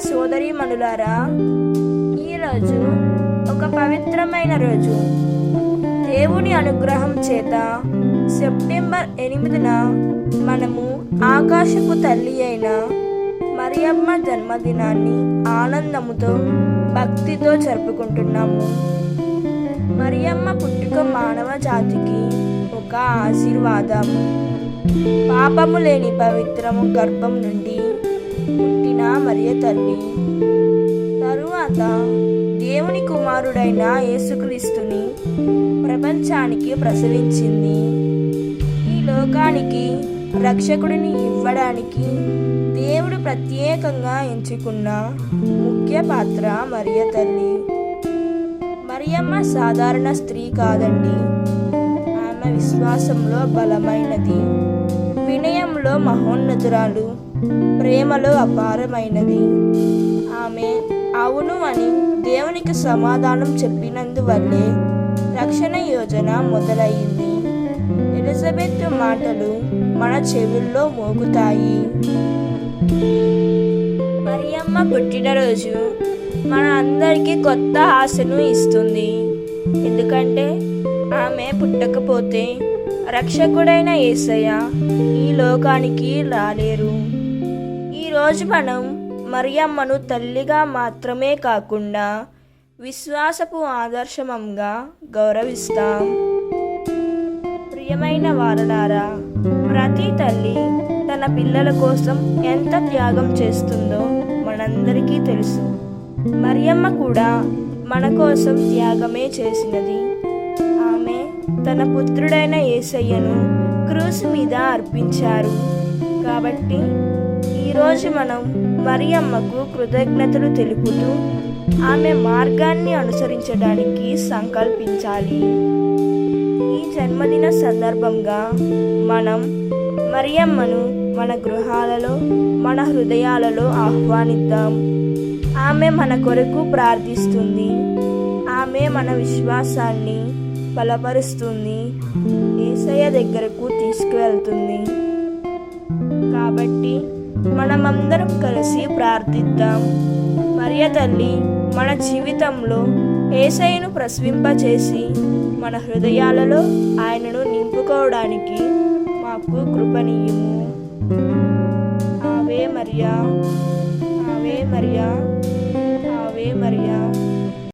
సోదరీమణులారా ఈరోజు ఒక పవిత్రమైన రోజు. దేవుని అనుగ్రహం చేత సెప్టెంబర్ ఎనిమిదిన మనము ఆకాశపు తల్లి అయిన మరియమ్మ జన్మదినాన్ని ఆనందముతో భక్తితో జరుపుకుంటున్నాము. మరియమ్మ పుట్టుక మానవ జాతికి ఒక ఆశీర్వాదము పాపము లేని పవిత్రము గర్భం నుండి పుట్టిన మరియ తల్లి. తరువాత దేవుని కుమారుడైన యేసుక్రీస్తుని ప్రపంచానికి ప్రసవించింది. ఈ లోకానికి రక్షకుడిని ఇవ్వడానికి దేవుడు ప్రత్యేకంగా ఎంచుకున్న ముఖ్య పాత్ర మరియ తల్లి. మరియమ్మ సాధారణ స్త్రీ కాదండి. ఆమె విశ్వాసంలో బలమైనది. వినయంలో మహోన్నతురాలు ప్రేమలో అపారమైనది. ఆమె అవును అని దేవునికి సమాధానం చెప్పినందువల్లే రక్షణ యోజన మొదలైంది ఎలిజబెత్ మాటలు మన చెవుల్లో మోగుతాయి. మరియమ్మ పుట్టినరోజు మన అందరికీ కొత్త ఆశను ఇస్తుంది. ఎందుకంటే ఆమె పుట్టకపోతే రక్షకుడైన ఏసయ్య ఈ లోకానికి రాలేరు. ఈరోజు మనం మరియమ్మను తల్లిగా మాత్రమే కాకుండా విశ్వాసపు ఆదర్శమంగా గౌరవిస్తాం. ప్రియమైన వారలారా ప్రతి తల్లి తన పిల్లల కోసం ఎంత త్యాగం చేస్తుందో మనందరికీ తెలుసు. మరియమ్మ కూడా మన కోసం త్యాగమే చేసినది. తన పుత్రుడైన యేసయ్యను క్రూస్ మీద అర్పించారు. కాబట్టి ఈరోజు మనం మరియమ్మకు కృతజ్ఞతలు తెలుపుతూ ఆమె మార్గాన్ని అనుసరించడానికి సంకల్పించాలి. ఈ జన్మదిన సందర్భంగా మనం మరియమ్మను మన గృహాలలో మన హృదయాలలో ఆహ్వానిద్దాం. ఆమె మన కొరకు ప్రార్థిస్తుంది. ఆమె మన విశ్వాసాన్ని బలపరుస్తుంది. ఏసయ్య దగ్గరకు తీసుకువెళ్తుంది. కాబట్టి మనమందరం కలిసి ప్రార్థిద్దాం. మరియ తల్లి మన జీవితంలో ఏసయ్యను ప్రసవింపచేసి మన హృదయాలలో ఆయనను నింపుకోవడానికి మాకు కృపణీయము ఆవే మరియా ఆవే మరియా ఆవే మరియా.